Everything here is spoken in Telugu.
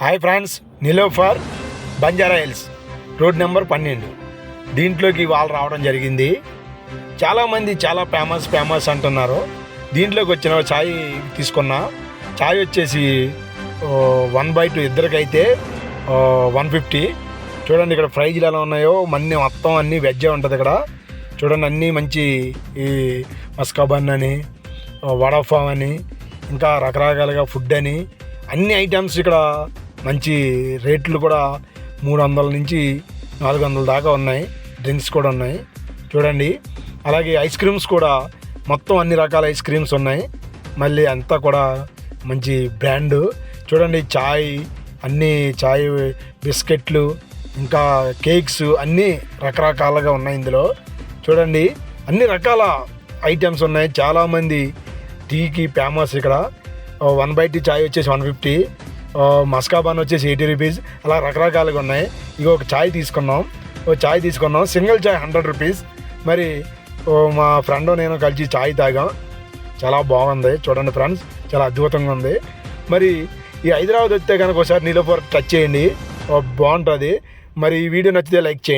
Hi friends Niloufer Banjara hills. Road number పన్నెండు. దీంట్లోకి వాళ్ళు రావడం జరిగింది. చాలామంది చాలా ఫేమస్ ఫేమస్ అంటున్నారు. దీంట్లోకి వచ్చిన ఛాయ్ తీసుకున్నా. ఛాయ్ వచ్చేసి వన్ బై టూ ఇద్దరికైతే వన్ ఫిఫ్టీ. చూడండి ఇక్కడ ప్రైజ్లు ఎలా ఉన్నాయో మన్ని మొత్తం అన్నీ వెజ్జే ఉంటుంది ఇక్కడ. చూడండి అన్నీ మంచి ఈ మస్కాబన్ అని వడఫామ్ అని ఇంకా రకరకాలుగా ఫుడ్ అని అన్ని ఐటమ్స్ ఇక్కడ మంచి రేట్లు కూడా మూడు వందల నుంచి నాలుగు వందల దాకా ఉన్నాయి. డ్రింక్స్ కూడా ఉన్నాయి. చూడండి. అలాగే ఐస్ క్రీమ్స్ కూడా మొత్తం అన్ని రకాల ఐస్ క్రీమ్స్ ఉన్నాయి. మళ్ళీ అంతా కూడా మంచి బ్రాండ్. చూడండి చాయ్ అన్ని చాయ్ బిస్కెట్లు ఇంకా కేక్స్ అన్నీ రకరకాలుగా ఉన్నాయి ఇందులో. చూడండి. అన్ని రకాల ఐటమ్స్ ఉన్నాయి. చాలామంది టీకి ఫేమస్ ఇక్కడ. వన్ బై టీ చాయ్ వచ్చేసి వన్ ఫిఫ్టీ. మస్కాబాన్ వచ్చేసి ఎయిటీ రూపీస్. అలా రకరకాలుగా ఉన్నాయి. ఇక ఒక చాయ్ తీసుకున్నాం. ఓ చాయ్ తీసుకున్నాం. సింగిల్ చాయ్ హండ్రెడ్ రూపీస్. మరి ఓ మా ఫ్రెండ్ నేను కలిసి చాయ్ తాగాం. చాలా బాగుంది. చూడండి ఫ్రెండ్స్ చాలా అద్భుతంగా ఉంది. మరి ఈ హైదరాబాద్ వస్తే కనుక ఒకసారి నీలోపర్ టచ్ చేయండి. బాగుంటుంది. మరి ఈ వీడియో నచ్చితే లైక్ చేయండి.